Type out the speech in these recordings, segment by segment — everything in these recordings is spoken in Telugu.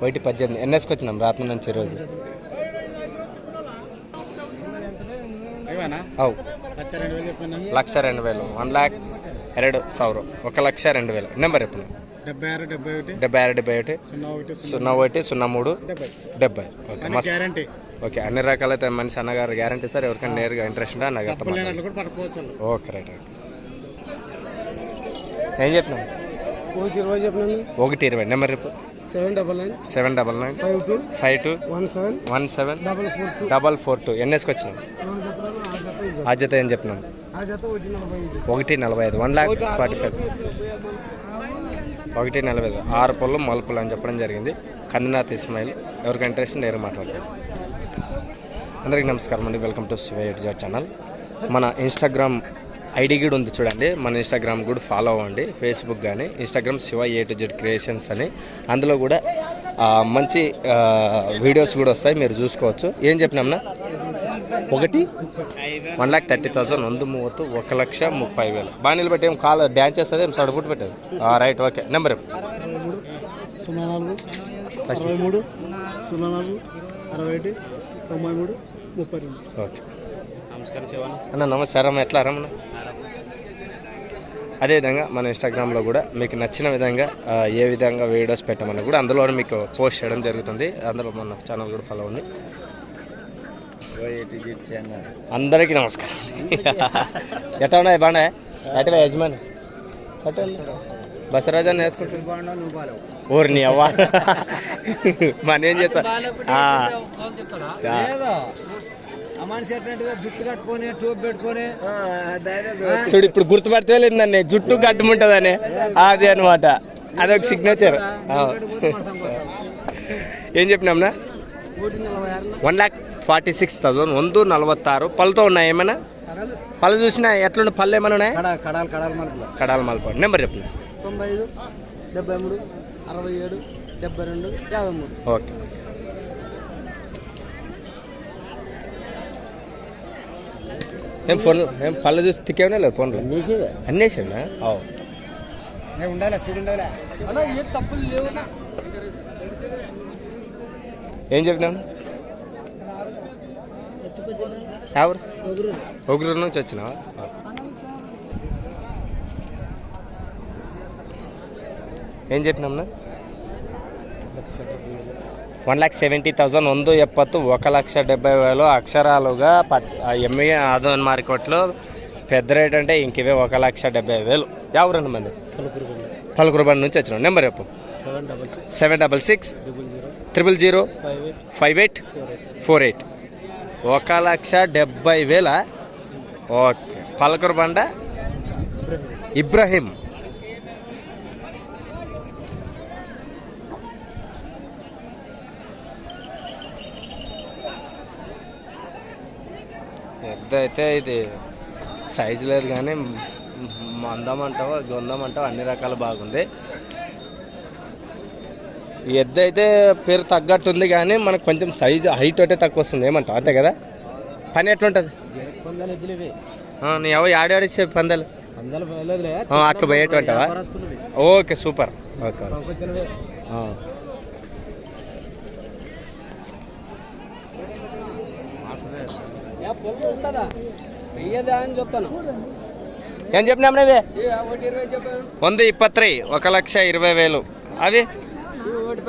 ఒకటి పద్దెనిమిది ఎన్ఎస్కి వచ్చినాం రాత్రి నుంచి ఈరోజు అవు లక్ష రెండు వేలు వన్ ల్యాక్ ಎರಡು ಸಾವಿರ ఒక లక్ష రెండు వేలు నెంబర్ చెప్పండి డెబ్బై ఆరు డెబ్బై ఒకటి. డెబ్బై ఆరు డెబ్బై ఒకటి. సున్నా ఒకటి సున్నా మూడు. డెబ్బై. డెబ్బై. ఓకే మస్తు. గ్యారంటీ. ఓకే అన్ని రకాలైతే మనిషి అన్నగారు గ్యారంటీ సార్ ఎవరికైనా నేరుగా ఇంట్రెస్ట్ ఉంటే వాళ్ళు. ఓకే రైట్ ఏం చెప్పినాం ఒకటి ఇరవై చెప్పినాను. ఒకటి ఇరవై. నెంబర్ రేపు seven double nine. Seven double nine. Five two. Five two. One seven. One seven. Double four two. Double four two. ఎన్ఎస్కి వచ్చినాం ఆ జత ఏం చెప్పినాం ఆ జత ఒకటి నలభై ఐదు. ఒకటి నలభై ఐదు. One lakh forty five. ఒకటి నలభై ఐదు. ఆరు పళ్ళు మలుపులు అని చెప్పడం జరిగింది. కందినాథ్ ఇస్మాయిల్. ఎవరికి ఇంట్రెస్ట్ నేరు మాట్లాడతాను అందరికీ నమస్కారం అండి. వెల్కమ్ టు శివ ఎడ్జర్ ఛానల్ మన ఇన్స్టాగ్రామ్ ఐడి కూడా ఉంది చూడండి. మన ఇన్స్టాగ్రామ్ కూడా ఫాలో అవ్వండి. ఫేస్బుక్ కానీ Instagram Shiva A to Z creations అని. అందులో కూడా మంచి వీడియోస్ కూడా వస్తాయి. మీరు చూసుకోవచ్చు. ఏం చెప్పినామన్నా ఒకటి? వన్ ల్యాక్ థర్టీ థౌసండ్ వంద మూవత్తు ఒక లక్ష ముప్పై వేలు. బాగా నిలబెట్టి ఏం కాల్ డ్యాన్స్ చేస్తుంది ఏం? సడపుట్టు పెట్టదు. Right okay. నెంబర్ సున్నా నాలుగు అరవై మూడు సున్నా నాలుగు అరవై ఒకటి తొంభై మూడు ముప్పై రెండు ఓకే. అన్న నమస్కారం ఎట్లా రమణ? అదేవిధంగా మన ఇన్స్టాగ్రామ్లో కూడా మీకు నచ్చిన విధంగా ఏ విధంగా వీడియోస్ పెట్టమని కూడా అందులో మీకు పోస్ట్ చేయడం జరుగుతుంది. అందులో మన ఛానల్ కూడా ఫాలో ఉంది అందరికీ నమస్కారం. ఎట్లా ఉన్నాయి బాగా యజమాని? ఎట్లా బసరాజాన్ని వేసుకుంటుంది. ఊరిని అవ్వ. మన ఏం చేస్తా చూడు. ఇప్పుడు గుర్తుపడితే లేదు నన్ను. జుట్టు గట్టుముంటదని అది అనమాట అదొక సిగ్నేచర్ ఏం చెప్పినాంనా one lakh forty six thousand వంద నలవత్తారు. పళ్ళతో ఉన్నాయి ఏమైనా? పళ్ళు చూసినా ఎట్లుండే? పళ్ళు ఏమైనా ఉన్నాయి? కడ కడాలి కడాలి మనకు కడాల మలప నెంబర్ చెప్పిన తొంభై ఐదు డెబ్బై మూడు అరవై ఏడు డెబ్బై రెండు యాభై మూడు. ఓకే. ఏం ఫోన్ ఏం పళ్ళు చూసి తిక్కేమన్నా లేదు ఫోన్లో? అన్నేసాడా అవు ఉండాలి సీడ్ ఉండాలి. తప్పులు లేవు ఏం చెప్పినాను ఎవరు ఒకరు నుంచి వచ్చినావా ఏం చెప్పినామన్నా వన్ ಲ್ಯಾಕ್ ಸೆವೆಂಟಿ ತೌಸಂಡ್ ಒಂದು ಎಪ್ಪತ್ತು ఒక లక్ష డెబ్బై వేలు అక్షరాలుగా పత్ ఎంఈ ఆదోన్ మార్కెట్లో పెద్ద రేట్ అంటే ఇంకివే ఒక లక్ష డెబ్బై వేలు ఎవరండి మంది పలుకురు బండి నుంచి వచ్చినాం నెంబర్ చెప్పు seven double seven double six double zero Triple zero five eight four eight ఒక లక్ష డెబ్బై వేల. ఓకే. పలకూరు బండ? ఇబ్రహీం. పెద్ద అయితే ఇది సైజు లేదు కానీ మందం అంటావా గొందం అంటావా అన్ని రకాలు బాగుంది. ఎద్దు అయితే పేరు తగ్గట్టుంది కానీ మనకు కొంచెం సైజ్ హైట్ అంటే తక్కువ వస్తుంది. ఏమంటా అంతే కదా? పని ఎట్లుంటుంది? నీ ఎవరు చెప్పి పందాలు? అట్లా పోయేటువంటివా ఓకే సూపర్. ఓకే ఏం చెప్పినా. వంద ఇప్పత్రి ఒక లక్ష ఇరవై వేలు. అవి?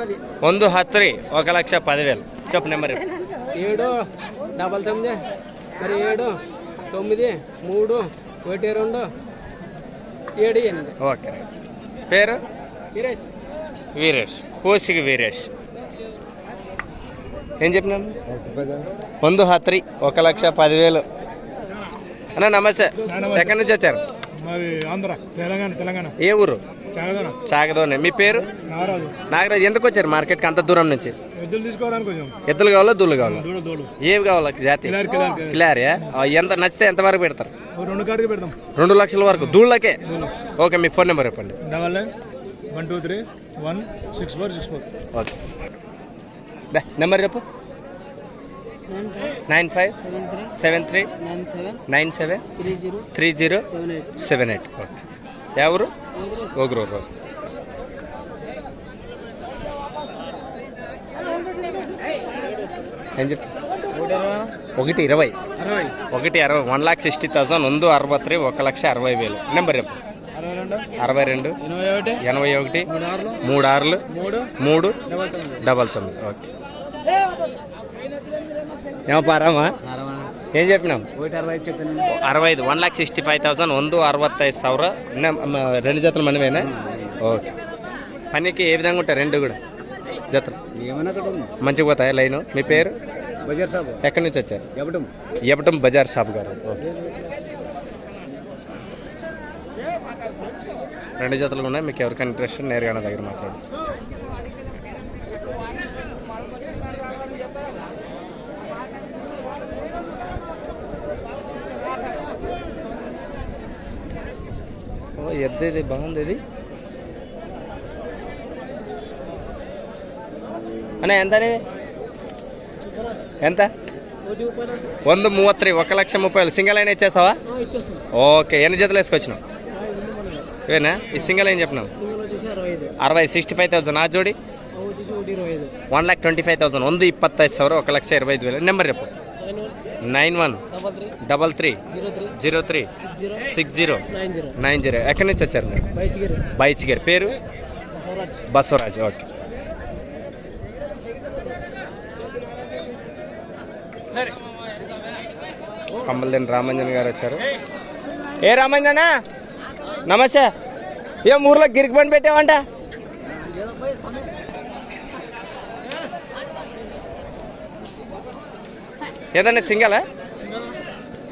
ఇవి ఒకటి పది ಒಂದು ಹತ್ತರಿ ఒక లక్ష పదివేలు చెప్పు నెంబర్ ఏడు డబల్ తొమ్మిది మరి ఏడు తొమ్మిది మూడు ఒకటి రెండు ఏడు ఎనిమిది ఓకే రైట్ పేరు వీరేష్ వీరేష్ కోసిగి వీరేష్ ఏం చెప్పినాను ಒಂದು హత్రి ఒక లక్ష పదివేలు అన్న నమస్తే ఎక్కడి నుంచి వచ్చారు మరి ఆంధ్ర తెలంగాణ తెలంగాణ. ఏ ఊరు? చాగదన. మీ పేరు? నాగరాజు. ఎందుకు వచ్చారు మార్కెట్కి అంత దూరం నుంచి? ఎద్దులు కావాలా దూళ్ళు కావాలా? ఏవి కావాలా జాతి? కిలారి కిలారి కిలారియా? ఎంత నచ్చితే ఎంత వరకు పెడతారు? రెండు లక్షల వరకు దూళ్ళకే? ఓకే మీ ఫోన్ నెంబర్ చెప్పండి. Double nine one two three one six four six four. Okay. దా నెంబర్ చెప్పు. Nine five seven three nine seven three zero seven eight okay. ఎవరు? ఓగురూరు. ఏం చెప్తా ఒకటి ఇరవై. ఒకటి అరవై. వన్ లాక్ సిక్స్టీ థౌసండ్ ముందు అరవై ఒక లక్ష అరవై వేలు. నెంబర్ చెప్పు. అరవై రెండు. ఎనభై ఒకటి. మూడు ఆరులు. మూడు డబల్ తొమ్మిది. ఓకే. ఏమో పారామా? ఏం చెప్పినాం? అరవై ఐదు one lakh five thousand thousand అరవై ఐదు ಸಾವಿರ రెండు జతలు మనమేనా? ఓకే. పనికి ఏ విధంగా ఉంటాయి? రెండు కూడా. జతలు. మంచిగా పోతాయా లైన్? మీ పేరు? బజార్ సాబు. ఎక్కడి నుంచి వచ్చారు? ఎవటం ఎవటం బజార్ సాబు గారు. రెండు జతలు ఉన్నాయి. మీకు ఎవరికైనా ఇంట్రెస్ట్ నేరుగా దగ్గర మాట్లాడచ్చు. ఓ ఎద్దు ఇది బాగుంది ఇది అన్న ఎంత అనేది? ఎంత వంద మూవత్రి ఒక లక్ష ముప్పై వేలు సింగల్ అయినా ఇచ్చేసావా ఇచ్చేస్తాం ఓకే ఎన్ని జతలు వేసుకొచ్చినావు ఇవేనా ఈ సింగల్ ఏం చెప్పినావు సింగిల్ వచ్చేసి అరవై ఐదు అరవై సిక్స్టీ ఫైవ్ థౌసండ్ ఆ జోడి అవి వచ్చేసి ఒకటి ఇరవై ఐదు one lakh twenty five thousand ಒಂದು ಇಪ್ಪತ್ತೈದು ಸಾವಿರ ఒక లక్ష ఇరవై ఐదు వేలు నెంబర్ చెప్పు nine one double three. Zero three. Six zero. Nine zero. ఎక్కడి నుంచి వచ్చారు మీరు? బైచిగిరి. గారి పేరు? స్వరాజ్ బసవరాజ్. ఓకే. కమ్మలదేని రామంజన్ గారు వచ్చారు. ఏ రామంజనా? నమస్తే. ఏం ఊర్లో గిరికి బండి పెట్టావంట? ఏదన్నా సింగలా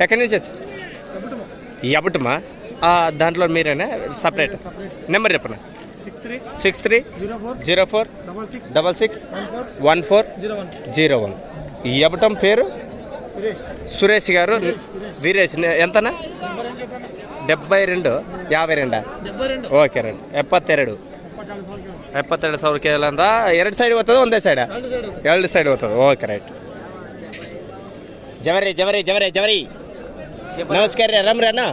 ఎక్కడి నుంచి వచ్చి ఎబటమా దాంట్లో మీరేనా సపరేట్ నెంబర్ చెప్పనా six three six three zero four zero four double six double six one four one four zero one zero one ఇవ్వటం పేరు సురేష్ సురేష్ గారు వీరేష్ నే- ఎంతనా నెంబర్ ఏం చెప్పాను డెబ్బై రెండు యాభై రెండా డెబ్బై రెండు ఓకే రండి ಎಪ್ಪತ್ತೆರಡು పట్టాలి సంఖ్య ಎಪ್ಪತ್ತೆರಡು ಸಾವಿರ ಕೇಳ ಅಂದ ಎರಡು ಸೈಡ್ ಹೋಗ್ತದೆ ಒಂದೇ ಸೈಡ್ రెండు సైడ్ ಎರಡು ಸೈಡ್ ಹೋಗ್ತದೆ ಓಕೆ ರೈಟ್ జవరి జవరి జవరి జవరి. నమస్కారం రామ్రేనా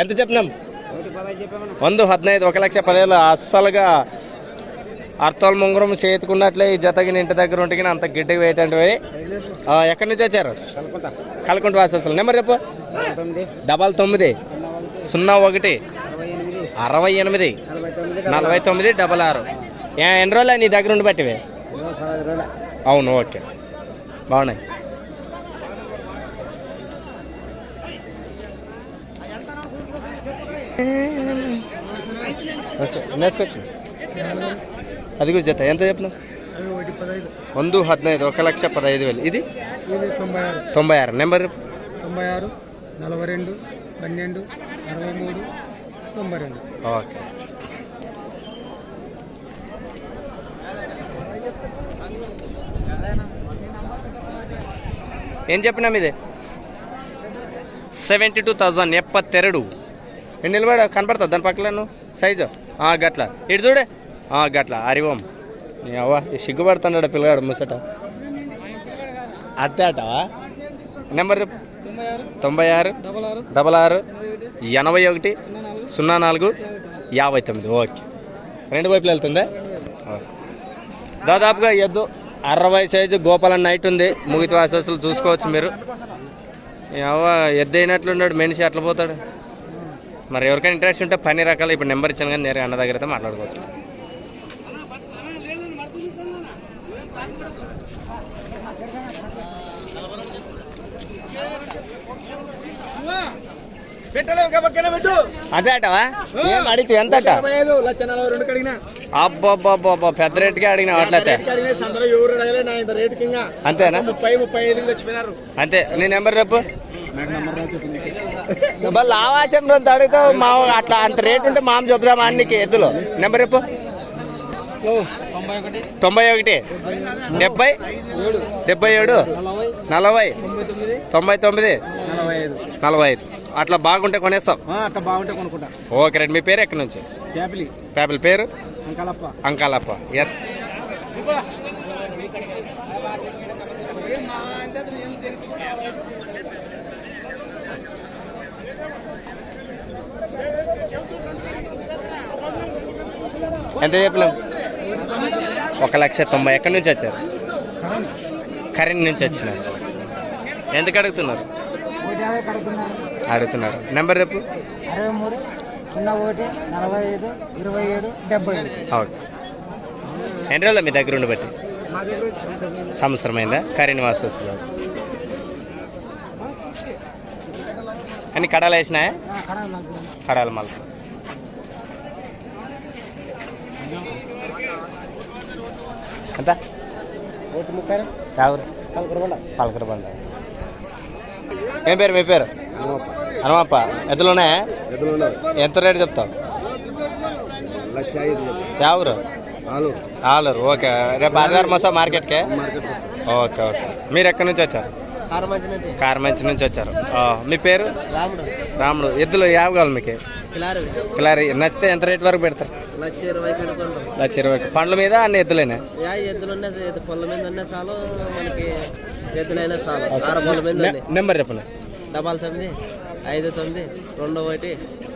ఎంత చెప్పినాం? వంద హద్నైదు ఒక లక్ష పదివేలు. అస్సలుగా అర్థాలు ముంగరం చేతుకున్నట్లే ఈ ఇంటి దగ్గర ఉంటే అంత గిడ్డకి వేయటంటివి ఎక్కడి నుంచి వచ్చారు? కలకుంట అసలు. నెంబర్ చెప్పు. డబల్ తొమ్మిది. సున్నా ఒకటి. అరవై ఎనిమిది. నలభై తొమ్మిది డబల్ ఆరు. ఎన్ని రోజులు నీ దగ్గర ఉండి పట్టివి అవును ఓకే. బాగున్నాయి. నేర్చుకొచ్చి అది కూడా జత ఎంత చెప్పిన అవి ఒకటి పదహైదు ಒಂದು ಹದಿನೈದು ఒక లక్ష పదహైదు వేలు ఇది ఇది తొంభై ఆరు తొంభై ఆరు నెంబర్ తొంభై ఆరు నలభై రెండు పన్నెండు అరవై మూడు తొంభై రెండు ఓకే ఏం చెప్పినాం ఇది సెవెంటీ టూ థౌజండ్ ఎప్పత్తెరడు నేను నిలబడ కనపడుతుంది దాని పక్కన నువ్వు సైజు ఆ, గట్ల. ఇటు చూడే. గట్ల. అరివం నీ అవ్వ సిగ్గుపడుతున్నాడు పిల్లగాడు ముసట. అట్టే అటవా నెంబర్ తొంభై ఆరు డబల్ ఆరు ఎనభై ఒకటి సున్నా నాలుగు యాభై తొమ్మిది. ఓకే. రెండు వైపులు వెళ్తుందా? దాదాపుగా ఎద్దు అరవై సైజు గోపాలన్ నైట్ ఉంది. ముగిత వాసస్సులు చూసుకోవచ్చు మీరు. అవ్వ ఎద్దు అయినట్లున్నాడు. మనిషి అట్లా పోతాడు. మరి ఎవరికైనా ఇంట్రెస్ట్ ఉంటే పని రకాలు ఇప్పుడు నెంబర్ ఇచ్చాను కానీ నేరుగా అన్న దగ్గర అయితే మాట్లాడుకోవచ్చు అదే అటవా? ఏం అడిగితే ఎంత అట? అబ్బబ్బబ్బబ్బ పెద్ద రేటుకే అడిగిన అట్లయితే. అంతేనా? ముప్పై ముప్పై ఐదు అంతే. నీ నెంబర్ రేపు నాకు ఆవాసం రోజు అడుగుతావు మా అట్లా అంత రేట్ ఉంటే మామ చెప్దామా అన్నికి ఎద్దులు. నెంబర్ చెప్పు. తొంభై ఒకటి డెబ్బై డెబ్బై ఏడు నలభై తొంభై తొమ్మిది నలభై ఐదు. అట్లా బాగుంటే కొనేస్తాం అట్లా బాగుంటే కొనుక్కుంటా. ఓకే రండి మీ పేరు ఎక్కడి నుంచి? పేపల్ పేరు? అంకాలప్ప. అంకాలప్ప ఎత్ ఎంత చెప్పలేం? ఒక లక్ష తొంభై ఎక్కడి నుంచి వచ్చారు? కరీం నుంచి వచ్చినారు. ఎందుకు అడుగుతున్నారు? అడుగుతున్నారు. నెంబర్ రేపు అరవై మూడు సున్నా ఒకటి నలభై ఐదు ఇరవై ఏడు డెబ్బై ఓకే. ఎన్ని రోజులు మీ దగ్గర ఉండి బట్టి? మా దగ్గర వచ్చి సంవత్సరం సంవత్సరం అయిందా కరీనివాస్ వస్తుంది? అన్ని కడాలు వేసినాయా? కడాలు మళ్ళీ ఎంత ముప్పై చావురు. పలకర బండ ఏం పేరు మీ పేరు? హనుమప్ప. ఎద్దులు ఉన్నాయా ఎదురు ఉన్నారు ఎంత రేటు చెప్తావు? చావురు? ఆలు ఆలూరు. ఓకే. రేపు ఆదివారం వస్తా మార్కెట్కే? Market okay okay. మీరు ఎక్కడి నుంచి వచ్చారు? కార్మంచి నుంచి. వచ్చారు. మీ పేరు? రాముడు. రాముడు. ఎద్దులు యావ కావాలి మీకు? కిలారు. కిలారి. నచ్చితే ఎంత రేట్ వరకు పెడతారు? లక్ష ఇరవై లక్ష ఇరవై పండ్ల మీద అన్ని ఎద్దులేనా? పొల్ల మీద ఉన్నాయి చాలు మనకి ఎద్దులైనా చాలు. ఆరు పొల మీద నెంబర్ చెప్పండి డబల్ తొమ్మిది ఐదు తొమ్మిది రెండు ఒకటి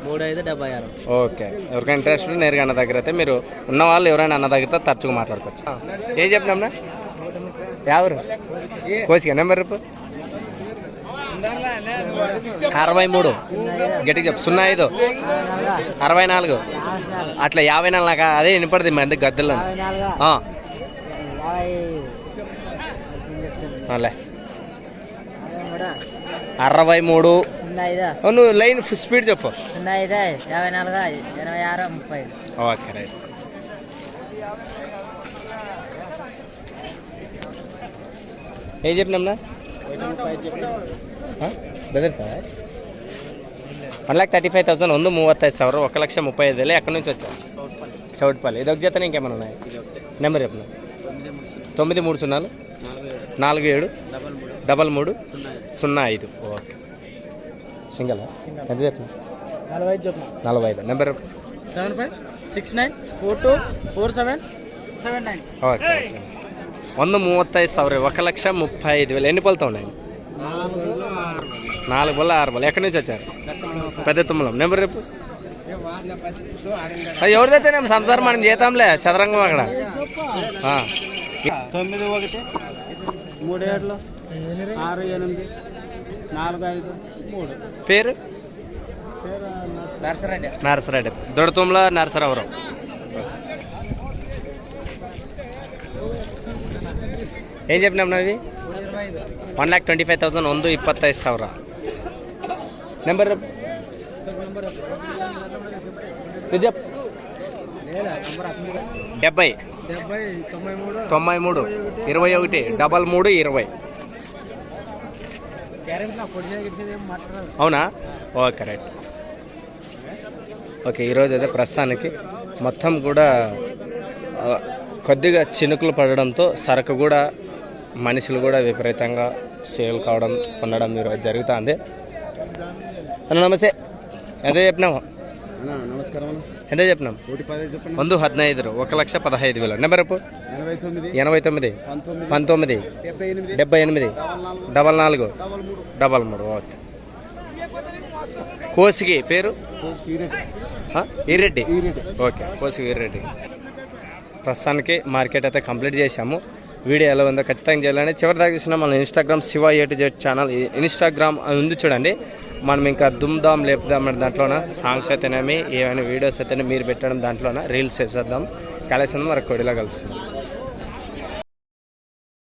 మూడు ఐదు డెబ్బై ఆరు. ఓకే. ఎవరికైనా ఇంట్రెస్ట్ నేరుగా అన్న దగ్గర అయితే మీరు ఉన్న వాళ్ళు ఎవరైనా అన్న దగ్గరతో తరచుగా మాట్లాడుకోవచ్చు. ఏం చెప్పినాంనా ఎవరు కోసిక నెంబర్ రేపు అరవై మూడు. గట్టి చెప్పు. సున్నా ఐదు. అరవై నాలుగు. అట్లా యాభై నాలుగు అదే వినపడింది మంది గద్దెల్లో అరవై మూడు. నువ్వు లైన్ స్పీడ్ చెప్పు. యాభై నాలుగు ఆరు ముప్పై ఓకే రైట్. ఏం చెప్పినాంనా బెదర్తా one lakh thirty five thousand ಒಂದು ಮೂವತ್ತೈದು ಸಾವಿರ ఒక లక్ష ముప్పై ఐదు వేలు ఎక్కడి నుంచి వచ్చారు చౌట్పల్లి ఇది ఒక జతనే ఇంకేమైనా ఉన్నాయి నెంబర్ చెప్పిన తొమ్మిది మూడు సున్నాలు నాలుగు ఏడు డబల్ మూడు సున్నా ఐదు ఓకే సింగల్ ఎంత చెప్పిన నలభై ఐదు చెప్పు నలభై ఐదు number seven five six nine four two four seven seven nine okay వంద ಮೂವತ್ತೈದು ಸಾವಿರ ఒక లక్ష ముప్పై ఐదు వేలు. ఎన్ని పళ్ళతో ఉన్నాయి? నాలుగు బల్ల ఆరు బల్ల ఎక్కడి నుంచి వచ్చారు? పెద్ద తుమ్మలం. నెంబర్ రేపు ఎవరిదైతే నేను సంసారం మనం చేతాంలే చదరంగం అక్కడ. తొమ్మిది ఒకటి మూడేళ్ళు ఆరు ఎనిమిది నాలుగు ఐదు మూడు. పేరు? నరసరెడ్డి నరసరెడ్డి దొడతుమ్ల నర్సరావరం ఏం చెప్పినాం నాది one lakh twenty five thousand ಒಂದು ಇಪ್ಪತ್ತೈದು ಸಾವಿರ ನೆಂಬರ್ ನಿಜ డెబ్బై డెబ్బై తొంభై మూడు తొంభై మూడు ఇరవై ఒకటి డబల్ మూడు ఇరవై గ్యారెంటీ నా పొడి గిడిచేది ఏం మాట్లాడదు అవునా ఓకే రైట్ ఓకే ఈరోజు అయితే ప్రస్తుతానికి మొత్తం కూడా ఆ, కొద్దిగా చినుకులు పడడంతో సరుకు కూడా మనుషులు కూడా విపరీతంగా సేల్ కావడం పొందడం జరుగుతుంది. అన్న నమస్తే. ఎంత చెప్పినాము నమస్కారం ఎంత చెప్పినాం వంద హద్నైదు ఒక లక్ష పదహైదు వేలు. నెంబర్ ఎనభై తొమ్మిది పంతొమ్మిది డెబ్బై ఎనిమిది డబల్ నాలుగు డబల్ మూడు. ఓకే. కోసికి పేరు? ఈరెడ్డి. ఓకే కోసికి ఈరెడ్డి. ప్రస్తుతానికి మార్కెట్ అయితే కంప్లీట్ చేశాము. వీడియో ఎలా ఉందో ఖచ్చితంగా చేయాలని చివరి దాకా చూసిన మన Instagram Shiva A to Z channel Instagram అది ఉంది చూడండి. మనం ఇంకా దుమ్ లేపుదాం అనే దాంట్లోన? సాంగ్స్ అయితేనేమి ఏమైనా వీడియోస్ అయితేనే మీరు పెట్టడం దాంట్లోన? రీల్స్ వేసేద్దాం. కలిసి మరి కొడిలా కలుసుకుందాం.